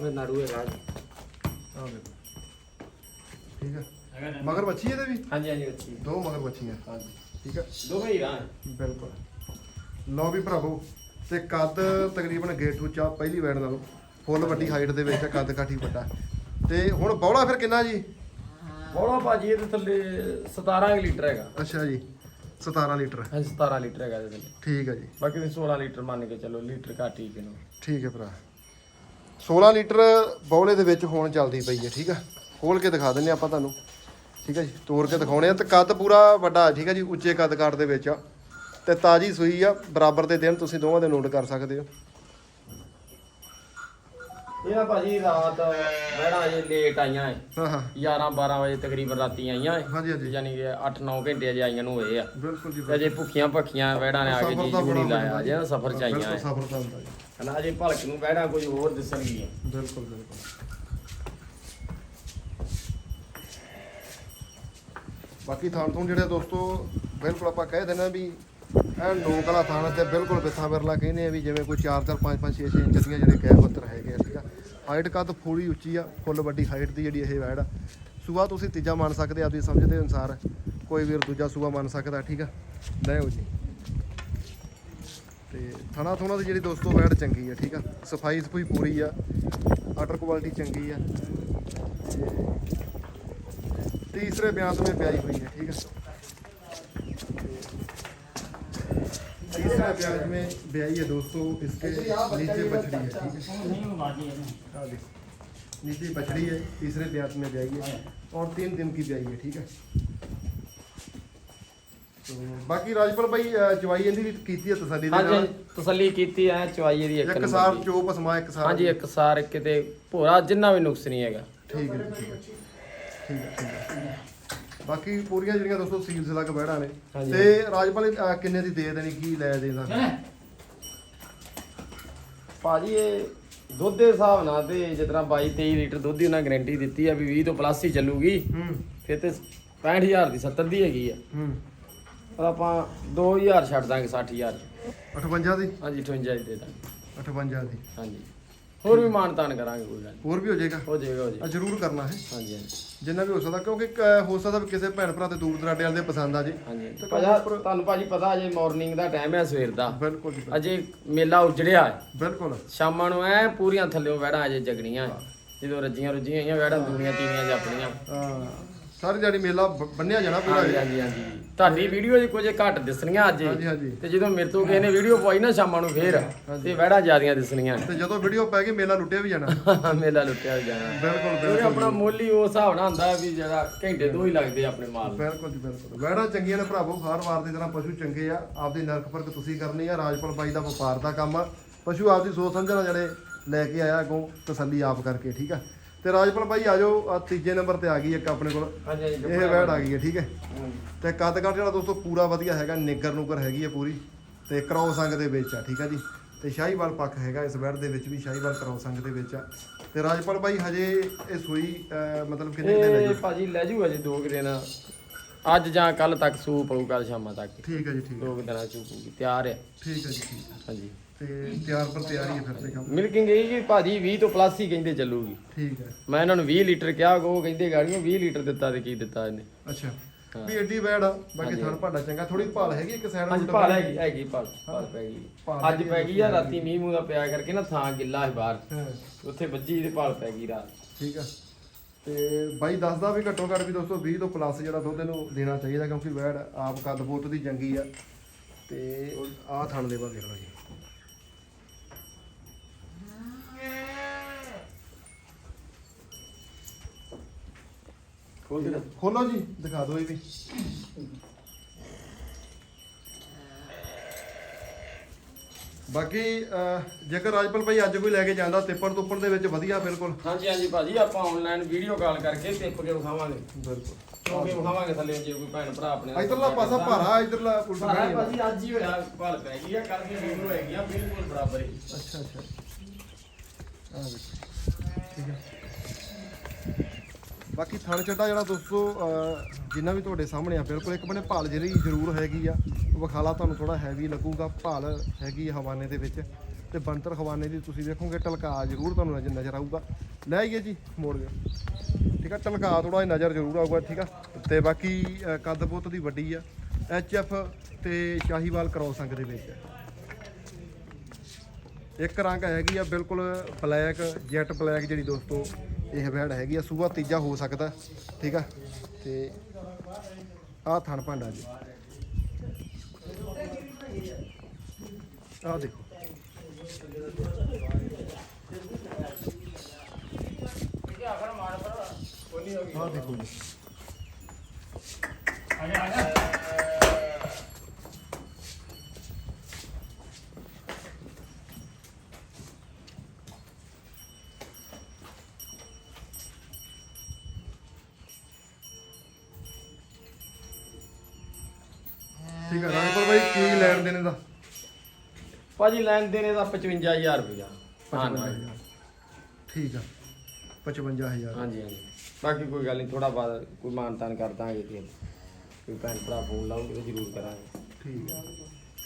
ਉਹ ਨਾੜੂ ਹੈ ਰਾਜ ਆਹ ਦੇਖੋ ਠੀਕ ਹੈ ਮਗਰ ਬੱਚੀ ਇਹਦੇ ਵੀ? ਹਾਂਜੀ ਹਾਂਜੀ ਬੱਚੀ। ਦੋ ਮਗਰ ਬੱਚੀਆਂ। ਹਾਂਜੀ। ਠੀਕ ਹੈ ਦੋਵੇਂ ਹੀ ਰਾਂ ਬਿਲਕੁਲ। ਲਓ ਵੀ ਭਰਾਵੋ ਤੇ ਕੱਦ ਤਕਰੀਬਨ ਗੇਟ ਉੱਚਾ ਪਹਿਲੀ ਵੈੜ ਨਾਲੋਂ ਫੁੱਲ ਵੱਡੀ ਹਾਈਟ ਦੇ ਵਿੱਚ ਆ, ਕੱਦ ਕਾਠੀ ਵੱਡਾ। ਤੇ ਹੁਣ ਬੌਲਾ ਫਿਰ ਕਿੰਨਾ ਜੀ? ਬੌਲਾ ਭਾਜੀ ਇਹਦੇ ਥੱਲੇ 17 ਕੁ ਲੀਟਰ ਹੈਗਾ। ਅੱਛਾ ਜੀ 17 ਲੀਟਰ। ਹਾਂਜੀ 17 ਲੀਟਰ ਹੈਗਾ ਇਹਦੇ ਥੱਲੇ। ਠੀਕ ਹੈ ਜੀ। ਬਾਕੀ ਤੁਸੀਂ 16 ਲੀਟਰ ਮੰਨ ਕੇ ਚੱਲੋ ਲੀਟਰ ਘੱਟ ਹੀ ਕਿਨੋ ਠੀਕ ਹੈ ਭਰਾ। 16 ਲੀਟਰ ਬੌਲੇ ਦੇ ਵਿੱਚ ਹੁਣ ਚੱਲਦੀ ਪਈ ਹੈ ਠੀਕ ਆ? ਖੋਲ ਕੇ ਦਿਖਾ ਦਿੰਨੇ ਆਪਾਂ ਤੁਹਾਨੂੰ। ਠੀਕ ਹੈ ਜੀ ਤੋੜ ਕੇ ਦਿਖਾਉਣੇ ਆ ਤੇ ਕੱਦ ਪੂਰਾ ਵੱਡਾ ਠੀਕ ਹੈ ਜੀ ਉੱਚੇ ਕੱਦ ਕਾਠ ਦੇ ਵਿੱਚ ਆ। ਤੇ ਤਾਜੀ ਸੂਈ ਆ ਬਰਾਬਰ ਦੇ ਦਿਨ ਤੁਸੀਂ ਦੋਵਾਂ ਦੇ ਨੋਟ ਕਰ ਸਕਦੇ ਹੋ। ਇਹ ਨਾ ਭਾਜੀ ਰਾਤ ਬਹਿਣਾ ਅਜੇ ਲੇਟ ਆਈਆਂ ਹੈ ਹਾਂ ਹਾਂ। 11 12 ਵਜੇ ਤਕਰੀਬਨ ਰਾਤੀ ਆਈਆਂ ਹੈ ਹਾਂਜੀ ਹਾਂਜੀ। ਯਾਨੀ ਕਿ 8-9 ਘੰਟੇ ਅਜੇ ਆਈਆਂ ਨੂੰ ਹੋਏ ਆ। ਬਿਲਕੁਲ ਜੀ ਤੇ ਅਜੇ ਭੁੱਖੀਆਂ ਭੱਖੀਆਂ ਵਹਿੜਾਂ ਨੇ ਆ ਕੇ ਜੀ ਜੂੜੀ ਲਾਇਆ। ਅਜੇ ਨਾ ਸਫਰ ਚ ਆਈਆਂ ਬਿਲਕੁਲ ਹੈ ਸਫਰ ਦਾ ਹੁੰਦਾ ਜੀ। ਹਨਾ ਅਜੇ ਭਲਕ ਨੂੰ ਵਹਿੜਾਂ ਕੁਝ ਹੋਰ ਦਿਸਣਗੀਆਂ ਬਿਲਕੁਲ ਬਿਲਕੁਲ। ਬਾਕੀ ਥਾਂ ਤੋਂ ਜਿਹੜੇ ਦੋਸਤੋ ਬਿਲਕੁਲ ਆਪਾਂ ਕਹਿ ਆ ਵੀ ਇਹ ਨੋਕ ਥਾਣਾ ਥਾਂ ਤੇ ਬਿਲਕੁਲ ਬਿੱਥਾ ਬਿਰਲਾ ਕਹਿੰਦੇ ਆ ਵੀ ਜਿਵੇਂ ਕੋਈ 4 4 5 5 6 6 ਇੰਚ ਦੀਆਂ ਜਿਹੜੇ ਕੈਬ ਪੱਤਰ ਹੈਗੇ ਆ ਠੀਕ ਆ ਹਾਈਟ ਕੱਦ ਪੂਰੀ ਉੱਚੀ ਆ, ਫੁੱਲ ਵੱਡੀ ਹਾਈਟ ਦੀ ਜਿਹੜੀ ਇਹ ਵੈੜ ਆ। ਸੂਆ ਤੁਸੀਂ ਤੀਜਾ ਮੰਨ ਸਕਦੇ ਆਪਦੀ ਸਮਝ ਦੇ ਅਨੁਸਾਰ। ਕੋਈ ਵੀਰ ਦੂਜਾ ਸੂਆ ਮੰਨ ਸਕਦਾ, ਠੀਕ ਆ? ਲੈ ਜੀ। ਤੇ ਥਣਾ ਥੋਣਾ ਦੀ ਜਿਹੜੀ ਦੋਸਤੋ ਵੈੜ ਚੰਗੀ ਆ, ਠੀਕ ਆ? ਸਫ਼ਾਈ ਸਫੂਈ ਪੂਰੀ ਆ, ਆਰਡਰ ਕੁਆਲਿਟੀ ਚੰਗੀ ਆ। ਤੀਸਰੇ ਬਿਆਨ ਤੋਂ ਇਹ ਪਿਆਈ ਹੋਈ ਹੈ ਠੀਕ ਹੈ तीसरा ब्याज में ब्याई है दोस्तों इसके नीचे बछड़ी है ठीक है हाँ देखो नीचे बछड़ी है तीसरे ब्याज में ब्याई है और तीन दिन की ब्याई है ठीक है तो बाकी राजपाल भाई अ, चवाई ਇਹਦੀ ਵੀ ਕੀਤੀ ਹੈ ਤਸੱਲੀ ਦੇ ਹਾਂਜੀ ਨਾਲ ਤਸੱਲੀ ਕੀਤੀ ਐ ਚਵਾਈ ਦੀ ਇੱਕ ਇੱਕ ਨੰਬਰ ਸਾਰ ਦੀ। ਚੋਪ ਸਮਾ ਇੱਕ ਸਾਰ ਹਾਂਜੀ ਇੱਕ ਸਾਰ ਕਿਤੇ ਭੋਰਾ ਜਿੰਨਾ ਵੀ ਨੁਕਸ ਨਹੀਂ ਹੈਗਾ ਠੀਕ ਹੈ ਜੀ, ਠੀਕ ਹੈ ਠੀਕ ਹੈ ਠੀਕ ਹੈ ਬਾਕੀ ਪੂਰੀਆਂ ਜਿਹੜੀਆਂ ਦੋਸਤੋ ਸੀਲਸ ਲੱਗ ਬੈੜਾਂ ਨੇ। ਹਾਂਜੀ। ਤੇ ਰਾਜਪਾਲ ਕਿੰਨੇ ਦੀ ਦੇ ਦੇਣੀ ਕੀ ਲੈ ਦੇਣਾ ਭਾਜੀ ਇਹ ਦੁੱਧ ਦੇ ਹਿਸਾਬ ਨਾਲ ਤੇ ਜਿਸ ਤਰ੍ਹਾਂ 22 23 ਲੀਟਰ ਦੁੱਧ ਦੀ ਉਹਨਾਂ ਗਾਰੰਟੀ ਦਿੱਤੀ ਆ ਵੀ 20 ਤੋਂ ਪਲੱਸ ਹੀ ਚੱਲੂਗੀ। ਹੂੰ। ਫਿਰ ਤੇ 65000 ਦੀ 70 ਦੀ ਹੈਗੀ ਆ। ਹੂੰ। ਪਰ ਆਪਾਂ 2000 ਛੱਡ ਦਾਂਗੇ 60000 58 ਦੀ? ਹਾਂਜੀ 58 ਦੀ ਦੇ ਦਾਂਗੇ। 58 ਦੀ। ਹਾਂਜੀ। ਹੋਰ ਵੀ ਮਾਨਤਾਨ ਕਰਾਂਗੇ ਕੋਈ ਗੱਲ ਨੀ। ਹੋਰ ਵੀ ਹੋ ਜਾਏਗਾ? ਹੋ ਜਾਏਗਾ ਹੋ ਆ ਜਾਏਗਾ ਜ਼ਰੂਰ ਕਰਨਾ ਹੈ। ਹਾਂਜੀ ਹਾਂਜੀ। ਜਿੰਨਾ ਵੀ ਹੋ ਸਕਦਾ ਕਿਉਂਕਿ ਕ- ਹੋ ਸਕਦਾ ਵੀ ਕਿਸੇ ਭੈਣ ਭਰਾ ਤੇ ਦੂਰ ਦਰਾਡੇ ਵਾਲੇ ਦੇ ਪਸੰਦ ਆ ਜੇ। ਹਾਂਜੀ ਤੇ ਭਾਜਾ ਤੁਹਾਨੂੰ ਭਾਜੀ ਪਤਾ ਅਜੇ ਮਾਰਨਿੰਗ ਦਾ ਟਾਈਮ ਹੈ ਸਵੇਰ ਦਾ। ਬਿਲਕੁਲ ਜੀ ਅਜੇ ਮੇਲਾ ਉਜੜਿਆ ਹੈ। ਬਿਲਕੁਲ। ਸ਼ਾਮਾਂ ਨੂੰ ਐ ਪੂਰੀਆਂ ਥੱਲਿਓਂ ਵਹਿੜਾਂ ਅਜੇ ਜਗਣੀਆਂ ਹੈ। ਜਦੋਂ ਰੱਜੀਆਂ ਰੁੱਜੀਆਂ ਹੋਈਆਂ ਵਹਿੜਾਂ ਦੂਣੀਆਂ ਤੀਵੀਆਂ ਜਾਪਣੀਆਂ। ਹਾਂ। ਸਾਰੀ ਦਿਹਾੜੀ ਮੇਲਾ ਬ- ਬੰਨਿਆ ਜਾਣਾ ਪੂਰਾ ਹਾਂਜੀ ਹਾਂਜੀ ਹਾਂਜੀ। ਤੁਹਾਡੀ ਵੀਡੀਓ 'ਚ ਕੁਝ ਘੱਟ ਦਿਸਣੀਆਂ ਅੱਜ ਹਾਂਜੀ ਹਾਂਜੀ। ਤੇ ਜਦੋਂ ਮੇਰੇ ਤੋਂ ਕਿਸੇ ਨੇ ਵੀਡੀਓ ਪਾਈ ਨਾ ਸ਼ਾਮਾਂ ਨੂੰ ਫੇਰ ਤੇ ਵਹਿੜਾਂ ਜ਼ਿਆਦੀਆਂ ਦਿਸਣੀਆਂ। ਤੇ ਜਦੋਂ ਵੀਡੀਓ ਪੈ ਗਈ ਮੇਲਾ ਲੁੱਟਿਆ ਵੀ ਜਾਣਾ। ਮੇਲਾ ਲੁੱਟਿਆ ਜਾਣਾ। ਬਿਲਕੁਲ ਕਿਉਂਕਿ ਆਪਣਾ ਮੁੱਲ ਹੀ ਉਸ ਹਿਸਾਬ ਨਾਲ ਹੁੰਦਾ ਵੀ ਜਿਹੜਾ ਘੰਟੇ ਦੋ ਹੀ ਲੱਗਦੇ ਆ ਆਪਣੇ ਮਾਲ। ਨੂੰ। ਬਿਲਕੁਲ ਜੀ ਬਿਲਕੁਲ। ਵੈੜਾਂ ਚੰਗੀਆਂ ਨੇ ਭਰਾਵੋ ਹਰ ਵਾਰ ਦੀ ਤਰ੍ਹਾਂ ਪਸ਼ੂ ਚੰਗੇ ਆ। ਆਪਦੀ ਨਰਕ ਫ਼ਰਕ ਤੁਸੀਂ ਕਰਨੀ ਆ। ਰਾਜਪਾਲ ਬਾਈ ਦਾ ਵਪਾਰ ਦਾ ਕੰਮ ਆ। ਪਸ਼ੂ ਆਪਦੀ ਸੋਚ ਸਮਝਣਾ ਜਿਹੜੇ ਲੈ ਕੇ ਆਇਆ ਅੱਗੋਂ ਤਸੱਲੀ ਆਪ ਕਰਕੇ ਠੀਕ ਆ? ਤੇ ਰਾਜਪਾਲ ਬਾਈ ਆਜੋ ਆ ਤੀਜੇ ਨੰਬਰ ਤੇ ਆ ਗਈ ਇੱਕ ਆਪਣੇ ਕੋਲ। ਹਾਂਜੀ ਹਾਂਜੀ ਇਹ ਵੈੜ ਆ ਗਈ ਹੈ ਠੀਕ ਹੈ। ਤੇ ਕੱਦ ਕੱਟ ਜਿਹੜਾ ਦੋਸਤੋ ਪੂਰਾ ਵਧੀਆ ਹੈਗਾ ਨਿੱਗਰ ਨੂਗਰ ਹੈਗੀ ਹੈ ਪੂਰੀ। ਤੇ ਕਰਾਉ ਸੰਗ ਦੇ ਵਿੱਚ ਆ ਠੀਕ ਆ ਜੀ? ਤੇ ਸ਼ਾਹੀਵਾਲ ਪੱਖ ਹੈਗਾ ਇਸ ਵੈੜ ਦੇ ਵਿੱਚ ਵੀ ਸ਼ਾਹੀਵਾਲ ਕਰਾਉ ਸੰਗ ਦੇ ਵਿੱਚ ਆ। ਤੇ ਰਾਜਪਾਲ ਬਾਈ ਹਜੇ ਇਹ ਸੂਈ ਮਤਲਬ ਕਿੰਨੇ ਦਿਨ ਹੈ ਇਹ ਜੀ ਭਾਜੀ ਲੈ ਜੂ ਅਜੇ ਦੋ ਕੁ ਦਿਨ। ਅੱਜ ਜਾਂ ਕੱਲ ਤੱਕ ਸੂ ਪਊ ਕੱਲ ਸ਼ਾਮਾਂ ਤੱਕ। ਠੀਕ ਹੈ ਜੀ ਠੀਕ ਹੈ। ਦੋ ਕੁ ਦਿਨਾਂ ਚ ਪਊਗੀ ਤਿਆਰ ਹੈ। ਠੀਕ ਹੈ ਜੀ ਠੀਕ ਹੈ। ਹਾਂਜੀ। ਤੇ ਤਿਆਰ ਪਰ ਤਿਆਰੀ ਹੈ ਫਿਰ ਤੇ ਕੰਮ। ਮਿਲਕਿੰਗ ਇਹ ਜੀ ਭਾਜੀ 20 ਤੋਂ ਪਲੱਸ ਹੀ ਕਹਿੰਦੇ ਚੱਲੂਗੀ। ਠੀਕ ਹੈ। ਮੈਂ ਇਹਨਾਂ ਨੂੰ 20 ਲੀਟਰ ਕਿਹਾ ਉਹ ਕਹਿੰਦੇ ਗਾੜੀਆਂ 20 ਲੀਟਰ ਦਿੱਤਾ ਤੇ ਕੀ ਦਿੱਤਾ ਇਹਨੇ। ਅੱਛਾ। ਵੀ ਏਡੀ ਵੈੜ ਆ ਬਾਕੀ ਥਣ ਭਾਡਾ ਚੰਗਾ ਥੋੜੀ ਭਾਲ ਹੈਗੀ ਇੱਕ ਸਾਈਡ ਹਾਂਜੀ ਭਾਲ ਹੈਗੀ ਹੈਗੀ ਭਾਲ ਭਾਲ ਪੈ ਗਈ। ਭਾਲ ਅੱਜ ਪੈ ਗਈ ਆ ਰਾਤੀ ਮੀਂਹ ਮੂੰਹ ਦਾ ਪਿਆ ਕਰਕੇ ਨਾ ਥਾਂ ਗਿੱਲਾ ਹੈ ਬਾਹਰ। ਉੱਥੇ ਵੱਜੀ ਤੇ ਭਾਲ ਪੈ ਗਈ ਰਾਤ। ਠੀਕ ਆ। ਤੇ ਬਾਈ ਦੱਸਦਾ ਵੀ ਘੱਟੋ ਘੱਟ ਵੀ ਦੋਸਤੋ 20 ਤੋਂ ਪਲੱਸ ਜਿਹੜਾ ਦੁੱਧ ਇਹਨੂੰ ਦੇਣਾ ਚਾਹੀਦਾ ਕਿਉਂਕਿ ਵੈੜ ਆਪ ਕੱਦ ਬੋਤ ਦੀ ਚੰਗੀ ਆ। ਤੇ ਆਹ ਥਣ ਦੇ ਬਾਗੇ ਜੀ? ਖੋਲ ਦੇ ਖੋਲੋ ਜੀ ਦਿਖਾ ਦਿਓ ਇਹ ਵੀ। ਬਾਕੀ ਅਹ, ਜੇਕਰ ਰਾਜਪਾਲ ਭਾਈ ਅੱਜ ਕੋਈ ਲੈ ਕੇ ਜਾਂਦਾ ਤਿੱਪੜ ਤੁੱਪੜ ਦੇ ਵਿੱਚ ਵਧੀਆ ਬਿਲਕੁਲ। ਹਾਂਜੀ ਹਾਂਜੀ ਭਾਜੀ ਆਪਾਂ ਆਨਲਾਈਨ ਵੀਡੀਓ ਕਾਲ ਕਰਕੇ ਟਿਪ ਕੇ ਵਿਖਾਵਾਂਗੇ। ਬਿਲਕੁਲ। ਕਿਉਂਕਿ ਵਿਖਾਵਾਂਗੇ ਥੱਲੇ ਜੇ ਕੋਈ ਭੈਣ ਭਰਾ ਆਪਣੇ ਨਾਲ ਇਧਰਲਾ ਪਾਸਾ ਭਾਰਾ ਇਧਰਲਾ ਉਲਟਾ ਭਾਰਾ ਭਾਜੀ ਅੱਜ ਹੀ ਹੋਇਆ ਭਾਲ ਪੈ ਗਈ ਆ ਕੱਲ ਦੀ ਵੀਡੀਓ ਹੈਗੀ ਆ ਬਿਲਕੁਲ ਬਰਾਬਰ ਹੀ। ਅੱਛਾ ਅੱਛਾ। ਆ ਵੇਖੋ ਠੀਕ ਹੈ ਬਾਕੀ ਥਣ ਚੱਡਾ ਜਿਹੜਾ ਦੋਸਤੋ ਜਿੰਨਾ ਵੀ ਤੁਹਾਡੇ ਸਾਹਮਣੇ ਆ, ਬਿਲਕੁਲ ਇੱਕ ਬਣੇ ਭਾਲ ਜਿਹੜੀ ਜ਼ਰੂਰ ਹੈਗੀ ਆ। ਉਹ ਵਿਖਾਲਾ ਤੁਹਾਨੂੰ ਥੋੜਾ ਹੈਵੀ ਲੱਗੂਗਾ, ਭਾਲ ਹੈਗੀ ਆ ਹਵਾਨੇ ਦੇ ਵਿੱਚ। ਤੇ ਬੰਤਰ ਹਵਾਨੇ ਦੀ ਤੁਸੀਂ ਦੇਖੋਗੇ ਟਲਕਾ ਜ਼ਰੂਰ ਤੁਹਾਨੂੰ ਨਜ਼ਰ ਆਊਗਾ। ਲੈ ਆਈਏ ਜੀ, ਮੋੜ ਗਿਆ ਠੀਕ ਆ ਟਲਕਾ ਥੋੜਾ ਨਜ਼ਰ ਜ਼ਰੂਰ ਆਊਗਾ, ਠੀਕ ਆ। ਤੇ ਬਾਕੀ ਕੱਦ ਬਹੁਤ ਦੀ ਵੱਡੀ ਆ, ਐਚ ਐਫ ਤੇ ਸ਼ਾਹੀਵਾਲ ਕ੍ਰੋਸ ਅੰਗ ਦੇ ਵਿੱਚ। ਇੱਕ ਰੰਗ ਹੈਗੀ ਆ, ਬਿਲਕੁਲ ਬਲੈਕ, ਜੈਟ ਬਲੈਕ ਜਿਹੜੀ ਦੋਸਤੋ ਇਹ ਵੈੜ ਹੈਗੀ ਆ, ਸੂਆ ਤੀਜਾ ਹੋ ਸਕਦਾ, ਠੀਕ ਆ? ਤੇ ਆਹ ਥਣ ਭਾਂਡਾ ਜੀ। ਆਹ ਦੇਖੋ। ਆਹ ਦੇਖੋ ਜੀ। ਠੀਕ ਆ ਰਾਜਪਾਲ ਭਾਈ ਕੀ ਲੈਣ ਦੇਣੇ ਦਾ? ਭਾਜੀ ਲੈਣ ਦੇਣੇ ਦਾ 55000 ਰੁਪਇਆ। ਹਾਂ ਨਾ ਠੀਕ ਆ 55000 ਹਾਂਜੀ ਹਾਂਜੀ। ਬਾਕੀ ਕੋਈ ਗੱਲ ਨਹੀਂ ਥੋੜਾ ਬਾਅਦ ਕੋਈ ਮਾਨਤਾਨ ਕਰ ਦਾਂਗੇ ਤੇ ਕੋਈ ਭੈਣ ਭਰਾ ਫੋਨ ਲਾਉਂਗੇ ਜ਼ਰੂਰ ਕਰਾਂਗੇ। ਠੀਕ ਆ।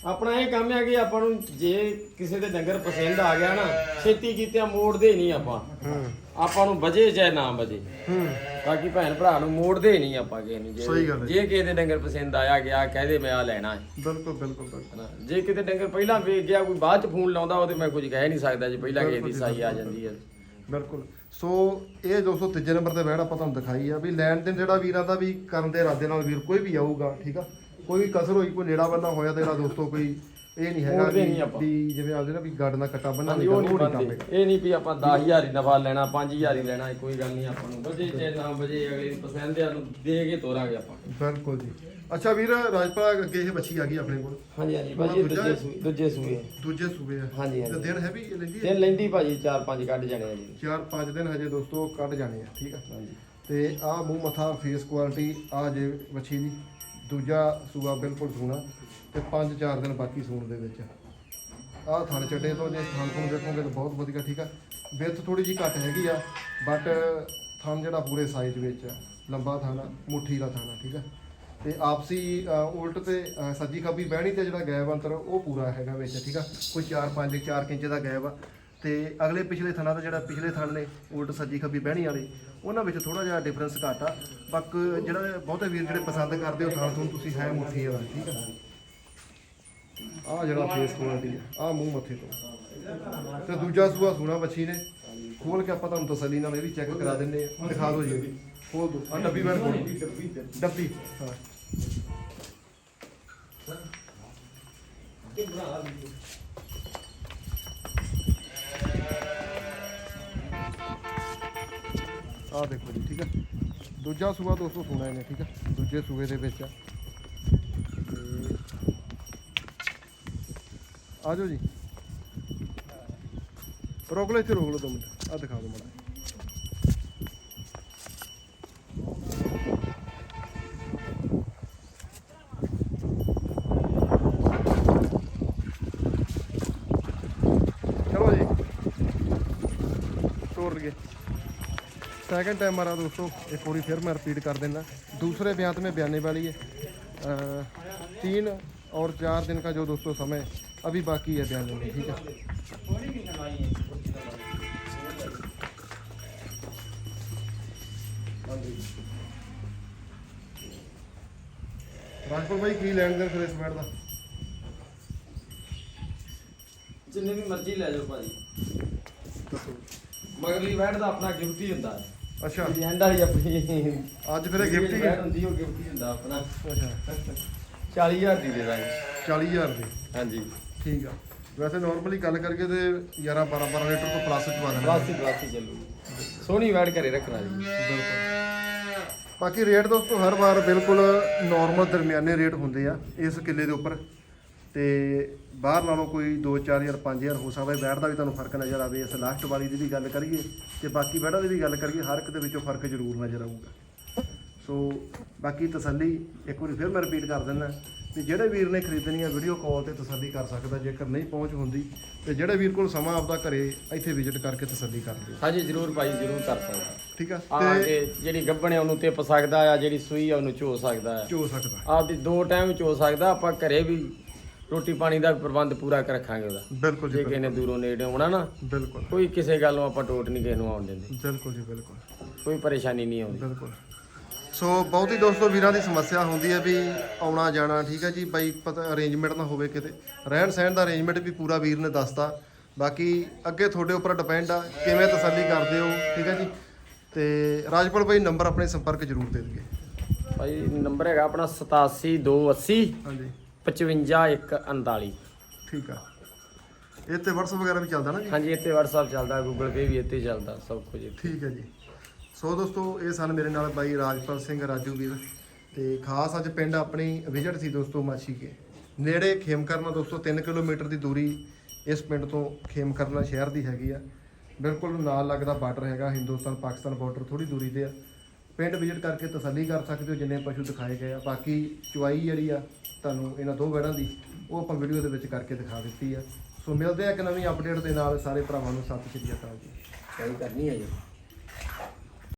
ਆਪਣਾ ਇਹ ਕੰਮ ਹੈ ਕਿ ਆਪਾਂ ਨੂੰ ਜੇ ਕਿਸੇ ਦੇ ਡੰਗਰ ਪਸੰਦ ਆ ਗਿਆ ਨਾ ਛੇਤੀ ਕੀਤਿਆਂ ਮੋੜਦੇ ਨਹੀਂ ਆਪਾਂ। ਹੂੰ ਆਪਾਂ ਨੂੰ ਵਜੇ ਚਾਹੇ ਨਾ ਵਜੇ ਹੂੰ ਬਾਕੀ ਭੈਣ ਭਰਾ ਨੂੰ ਮੋੜਦੇ ਨਹੀਂ ਆਪਾਂ ਕਿਸੇ ਨੂੰ। ਜੇ ਸਹੀ ਗੱਲ ਹੈ। ਜੇ। ਕਿਸੇ ਦੇ ਡੰਗਰ ਪਸੰਦ ਆਇਆ ਗਿਆ ਕਹਦੇ ਮੈਂ ਆ ਲੈਣਾ ਹੈ। ਬਿਲਕੁਲ ਬਿਲਕੁਲ ਬਿਲਕੁਲ। ਹਨਾ ਜੇ ਕਿਤੇ ਡੰਗਰ ਪਹਿਲਾਂ ਵੇਚ ਗਿਆ ਕੋਈ ਬਾਅਦ ਚ ਫੋਨ ਲਾਉਂਦਾ ਉਹ ਤੇ ਮੈਂ ਕੁਝ ਕਹਿ ਨਹੀਂ ਸਕਦਾ ਜੇ ਪਹਿਲਾਂ ਕਿਸੇ ਦੀ ਸਾਈ ਆ ਜਾਂਦੀ ਹੈ। ਬਿਲਕੁਲ। ਸੋ ਇਹ 200 ਤੀਜੇ ਨੰਬਰ ਤੇ ਬੈਠ ਆਪਾਂ ਤੁਹਾਨੂੰ ਦਿਖਾਈ ਆ ਵੀ ਲੈਣ ਦੇਣ ਜਿਹੜਾ ਵੀਰਾਂ ਦਾ ਵੀ ਕਰਨ ਦੇ ਇਰਾਦੇ ਨਾਲ ਵੀਰ ਕੋਈ ਵੀ ਆਊਗਾ ਠੀਕ ਆ? ਕੋਈ ਕਸਰ ਹੋਈ ਕੋਈ ਨੇੜਾ ਬੰਨਾ ਹੋਇਆ ਤੇ ਜਿਹੜਾ ਦੋਸਤੋ ਕੋਈ ਇਹ ਨਹੀਂ ਹੈਗਾ ਮੋੜਦੇ ਵੀ ਨਹੀਂ ਆਪਾਂ। ਵੀ ਜਿਵੇਂ ਆਉਂਦੇ ਨਾ ਵੀ ਗੱਡ ਨਾਲ ਕੱਟਾ ਬੰਨਾ ਹਾਂਜੀ ਉਹ ਨਹੀਂ ਬੰਦੇ ਇਹ ਨਹੀਂ ਵੀ ਆਪਾਂ 10000 ਹੀ ਨਫਾ ਲੈਣਾ 5000 ਹੀ ਲੈਣਾ ਇਹ ਕੋਈ ਗੱਲ ਨਹੀਂ ਆਪਾਂ ਨੂੰ। ਵਜੇ ਚਾਹੇ ਨਾ ਵਜੇ ਅਗਲੇ ਪਸੰਦ ਆ ਨੂੰ ਦੇ ਕੇ ਤੋਰਾਂਗੇ ਆਪਾਂ ਬਿਲਕੁਲ ਜੀ। ਅੱਛਾ ਵੀਰ ਰਾਜਪਾਲ ਅੱਗੇ ਇਹ ਬੱਚੀ ਆ ਗਈ ਆਪਣੇ ਕੋਲ। ਹਾਂਜੀ ਹਾਂਜੀ ਭਾਜੀ ਇਹ ਦੂਜਾ ਦੂਜੇ ਸੂਏ ਦੂਜੇ ਸੂਏ। ਦੂਜੇ ਸੂਬੇ ਆ। ਹਾਂਜੀ ਤੇ ਹਾਂਜੀ। ਦਿਨ ਹੈ ਵੀ ਲੈਂਦੀ ਤੇ ਲੈਂਦੀ ਭਾਜੀ 4-5 ਕੱਢ ਜਾਣੇ ਆ ਜੀ। ਚਾਰ ਪੰਜ ਦਿਨ ਹਜੇ ਦੋਸਤੋ ਕੱਢ ਜਾਣੇ ਆ ਠੀਕ ਆ? ਹਾਂਜੀ। ਤੇ ਆਹ ਮੂੰਹ ਮੱਥਾ ਫੇਸ ਕੁਆਲਿਟੀ ਆ ਜੇ ਮੱਛੀ ਦੀ ਦੂਜਾ ਸੂਆ ਬਿਲਕੁਲ ਸੂਣਾ ਤੇ 5-4 ਦਿਨ ਬਾਕੀ ਸੂਣ ਦੇ ਵਿੱਚ। ਆਹ ਥਣ ਚੱਡੇ ਤੋਂ ਜੇ ਥਣ ਤੋਂ ਦੇਖੋਗੇ ਤਾਂ ਬਹੁਤ ਵਧੀਆ ਠੀਕ ਆ? ਵਿੱਥ ਥੋੜੀ ਜੀ ਘੱਟ ਹੈਗੀ ਆ ਬਟ ਥਣ ਜਿਹੜਾ ਪੂਰੇ ਸਾਈਜ਼ ਵਿੱਚ ਆ ਲੰਬਾ ਥਣ ਆ, ਮੁੱਠੀ ਦਾ ਥਣ ਆ ਠੀਕ ਆ? ਤੇ ਆਪਸੀ ਉਲਟ ਤੇ ਸੱਜੀ ਖੱਬੀ ਬਹਿਣੀ ਤੇ ਜਿਹੜਾ ਗੈਬ ਅੰਤਰ ਉਹ ਪੂਰਾ ਹੈਗਾ ਵਿੱਚ ਠੀਕ ਆ? ਕੋਈ 4-5 4 ਇੰਚ ਦਾ ਗੈਬ ਆ। ਤੇ ਅਗਲੇ ਪਿਛਲੇ ਥਣਾਂ ਦਾ ਜਿਹੜਾ ਪਿਛਲੇ ਥਣ ਨੇ ਉਲਟ ਸੱਜੀ ਖੱਬੀ ਬਹਿਣੀ ਵਾਲੇ ਉਹਨਾਂ ਵਿੱਚ ਥੋੜਾ ਜਿਹਾ ਡਿਫਰੈਂਸ ਘੱਟ ਆ। ਬਾਕ ਜਿਹੜਾ ਬਹੁਤੇ ਵੀਰ ਜਿਹੜੇ ਪਸੰਦ ਕਰਦੇ ਹੋ ਥਣ ਤੋਂ ਤੁਸੀਂ ਹੈ ਮੁੱਠੀ ਵਾਲਾ, ਠੀਕ ਆ? ਆ ਜਿਹੜਾ ਫੇਸ ਕੁਆਲਿਟੀ ਆ ਆ ਮੂੰਹ ਮੱਥੇ ਤੋਂ। ਤੇ ਦੂਜਾ ਸੂਆ ਸੂਣਾ ਬੱਚੀ ਨੇ। ਖੋਲ ਕੇ ਆਪਾਂ ਤੁਹਾਨੂੰ ਤਸੱਲੀ ਨਾਲ ਇਹ ਵੀ ਚੈੱਕ ਕਰਾ ਦਿੰਦੇ ਆ। ਦਿਖਾ ਦਿਓ ਜੀ। ਖੋਲ ਦੋ ਆ ਡੱਬੀ ਬੈਠ ਡੱਬੀ। ਹਾਂ। ਆ ਆਹ ਦੇਖੋ ਜੀ, ਠੀਕ ਹੈ ਦੂਜਾ ਸੂਆ ਦੋਸਤੋ ਸੁਣਾ ਇਹਨੇ ਠੀਕ ਹੈ ਦੂਜੇ ਸੂਏ ਦੇ ਵਿੱਚ ਆ। ਤੇ ਜਾਓ ਜੀ। ਰੋਕ ਲਓ, ਇੱਥੇ ਰੋਕ ਲਓ ਦੋ ਮਿੰਟ। ਆ ਦਿਖਾ ਦਿਓ ਮਾੜਾ ਜਿਹਾ। ਚਲੋ ਜੀ ਤੋੜ ਲਈਏ सेकंड टाइम मारा दोस्तों एक पूरी फिर मैं रिपीट कर देना दूसरे ब्यात में बयाने वाली है अ, तीन और चार दिन का जो दोस्तों समय अभी बाकी है बयाने में ठीक है ਰਾਜਪੁਰ ਭਾਈ ਕੀ ਲੈਣ ਦੇਣ ਫਿਰ ਇਸ ਬੈਟ ਦਾ ਜਿੰਨੇ ਵੀ ਮਰਜ਼ੀ ਲੈ ਜਾਓ ਭਾਜੀ ਮਗਰਲੀ ਵੈਟ ਦਾ ਆਪਣਾ ਗਿਫਟ ਹੀ ਹੁੰਦਾ ਹੈ ਅੱਛਾ। ਐਂਡ ਵਾਲੀ ਆਪਣੀ। ਅੱਜ ਫਿਰ ਗਿਫਟ ਹੀ ਹੈ। ਹੁੰਦੀ ਉਹ ਗਿਫਟ ਹੀ ਹੁੰਦਾ ਆਪਣਾ। ਅੱਛਾ। 40000 ਦੀ ਦੇ ਦਾਂਗੇ। 40000 ਦੀ। ਹਾਂਜੀ। ਠੀਕ ਆ। ਵੈਸੇ ਨਾਰਮਲੀ ਗੱਲ ਕਰਕੇ ਤੇ 11 12 12 ਲੀਟਰ ਤੋਂ ਪਲੱਸ ਚ ਪਾ ਦੇਣਾ ਪਲਾਸੀ ਪਲਾਸੀ ਚੱਲੂ। ਸੋਹਣੀ ਵੈਟ ਘਰੇ ਰੱਖਣਾ ਜੀ। ਬਿਲਕੁਲ। ਬਾਕੀ ਰੇਟ ਦੋਸਤੋ ਹਰ ਵਾਰ ਬਿਲਕੁਲ ਨਾਰਮਲ ਦਰਮਿਆਨੇ ਰੇਟ ਹੁੰਦੇ ਆ ਇਸ ਕਿੱਲੇ ਦੇ ਉੱਪਰ। ਤੇ ਬਾਹਰ ਨਾਲੋਂ ਕੋਈ 2-4000 5000 ਹੋ ਸਕਦਾ ਬੈਠ ਦਾ ਵੀ ਤੁਹਾਨੂੰ ਫ਼ਰਕ ਨਜ਼ਰ ਆਵੇ ਇਸ ਲਾਸਟ ਵਾਲੀ ਦੀ ਵੀ ਗੱਲ ਕਰੀਏ ਤੇ ਬਾਕੀ ਬੈਠਾਂ ਦੀ ਵੀ ਗੱਲ ਕਰੀਏ ਹਰ ਇੱਕ ਦੇ ਵਿੱਚੋਂ ਫ਼ਰਕ ਜ਼ਰੂਰ ਨਜ਼ਰ ਆਊਗਾ। ਸੋ ਬਾਕੀ ਤਸੱਲੀ ਇੱਕ ਵਾਰੀ ਫਿਰ ਮੈਂ ਰਿਪੀਟ ਕਰ ਦਿੰਦਾ ਵੀ ਜਿਹੜੇ ਵੀਰ ਨੇ ਖਰੀਦਣੀ ਆ ਵੀਡੀਓ ਕਾਲ ਤੇ ਤਸੱਲੀ ਕਰ ਸਕਦਾ ਜੇਕਰ ਨਹੀਂ ਪਹੁੰਚ ਹੁੰਦੀ ਤੇ ਜਿਹੜੇ ਵੀਰ ਕੋਲ ਸਮਾਂ ਆਪਦਾ ਘਰੇ ਇੱਥੇ ਵਿਜ਼ਿਟ ਕਰਕੇ ਤਸੱਲੀ ਕਰ ਲਿਓ। ਹਾਂਜੀ ਜ਼ਰੂਰ ਭਾਈ ਜ਼ਰੂਰ ਕਰ ਸਕਦਾ। ਠੀਕ ਆ? ਤੇ ਜਿਹੜੀ ਗੱਭਣ ਹੈ ਉਹਨੂੰ ਤਿਪ ਸਕਦਾ ਆ ਜਿਹੜੀ ਸੂਈ ਆ ਉਹਨੂੰ ਚੋ ਸਕਦਾ ਆ। ਜੋ ਸਕਦਾ। ਆਪਦੀ ਦੋ ਟਾਈਮ ਚੋ ਸਕਦਾ ਆਪਾਂ ਘਰੇ ਵੀ ਰੋਟੀ ਪਾਣੀ ਦਾ ਵੀ ਪ੍ਰਬੰਧ ਪੂਰਾ ਕਰ ਰੱਖਾਂਗੇ ਉਹਦਾ। ਬਿਲਕੁਲ ਜੀ ਜੇ ਕਿਸੇ ਨੇ ਦੂਰੋਂ ਨੇੜੇ ਆਉਣਾ ਨਾ ਬਿਲਕੁਲ। ਕੋਈ ਕਿਸੇ ਗੱਲੋਂ ਆਪਾਂ ਟੋਟ ਨਹੀਂ ਕਿਸੇ ਨੂੰ ਆਉਣ ਦਿੰਦੇ। ਬਿਲਕੁਲ ਜੀ ਬਿਲਕੁਲ। ਕੋਈ ਪਰੇਸ਼ਾਨੀ ਨਹੀਂ ਆਉਂਦੀ। ਬਿਲਕੁਲ। ਸੋ ਬਹੁਤੀ ਦੋਸਤੋ ਵੀਰਾਂ ਦੀ ਸਮੱਸਿਆ ਹੁੰਦੀ ਹੈ ਵੀ ਆਉਣਾ ਜਾਣਾ ਠੀਕ ਹੈ ਜੀ? ਬਾਈ ਪਤਾ ਅਰੇਂਜਮੈਂਟ ਨਾ ਹੋਵੇ ਕਿਤੇ। ਰਹਿਣ ਸਹਿਣ ਦਾ ਅਰੇਂਜਮੈਂਟ ਵੀ ਪੂਰਾ ਵੀਰ ਨੇ ਦੱਸਤਾ। ਬਾਕੀ ਅੱਗੇ ਤੁਹਾਡੇ ਉੱਪਰ ਡਿਪੈਂਡ ਆ ਕਿਵੇਂ ਤਸੱਲੀ ਕਰਦੇ ਹੋ ਠੀਕ ਹੈ ਜੀ? ਤੇ ਰਾਜਪਾਲ ਬਾਈ ਨੰਬਰ ਆਪਣੇ ਸੰਪਰਕ ਜ਼ਰੂਰ ਦੇ ਦਿਓ। ਭਾਈ ਨੰਬਰ ਹੈਗਾ ਆਪਣਾ 87280 ਹਾਂਜੀ। 55139 ਠੀਕ ਆ। ਇਹ ਤੇ WhatsApp ਵਗੈਰਾ ਵੀ ਚੱਲਦਾ ਨਾ ਜੀ? ਹਾਂਜੀ ਇੱਥੇ WhatsApp ਚੱਲਦਾ Google Pay ਵੀ ਇੱਥੇ ਚੱਲਦਾ ਸਭ ਕੁਝ ਇੱਥੇ। ਠੀਕ ਹੈ ਜੀ। ਸੋ ਦੋਸਤੋ ਇਹ ਸਨ ਮੇਰੇ ਨਾਲ ਬਾਈ ਰਾਜਪਾਲ ਸਿੰਘ ਰਾਜੂ ਵੀਰ। ਤੇ ਖਾਸ ਅੱਜ ਪਿੰਡ ਆਪਣੀ ਵਿਜ਼ਿਟ ਸੀ ਦੋਸਤੋ ਮਾਛੀ ਕੇ। ਨੇੜੇ ਖੇਮਕਰਨਾ ਦੋਸਤੋ 3 ਕਿਲੋਮੀਟਰ ਦੀ ਦੂਰੀ ਇਸ ਪਿੰਡ ਤੋਂ ਖੇਮਕਰਨਾ ਸ਼ਹਿਰ ਦੀ ਹੈਗੀ ਆ। ਬਿਲਕੁਲ ਨਾਲ ਲੱਗਦਾ ਬਾਰਡਰ ਹੈਗਾ ਹਿੰਦੁਸਤਾਨ ਪਾਕਿਸਤਾਨ ਬਾਰਡਰ ਥੋੜੀ ਦੂਰੀ ਤੇ ਆ। ਪਿੰਡ ਵਿਜ਼ਿਟ ਕਰਕੇ ਤਸੱਲੀ ਕਰ ਸਕਦੇ ਹੋ ਜਿੰਨੇ ਪਸ਼ੂ ਦਿਖਾਏ ਗਏ ਆ। ਬਾਕੀ ਚੁਆਈ ਜਿਹੜੀ ਆ ਤੁਹਾਨੂੰ ਇਹਨਾਂ ਦੋ ਵੜਾਂ ਦੀ, ਉਹ ਆਪਾਂ ਵੀਡੀਓ ਦੇ ਵਿੱਚ ਕਰਕੇ ਦਿਖਾ ਦਿੱਤੀ ਆ। ਸੋ ਮਿਲਦੇ ਆ ਇੱਕ ਨਵੀਂ ਅਪਡੇਟ ਦੇ ਨਾਲ, ਸਾਰੇ ਭਰਾਵਾਂ ਨੂੰ ਸਤਿ ਸ਼੍ਰੀ ਅਕਾਲ ਜੀ। ਕੋਈ ਕਰਨੀ ਹੈ ਜੀ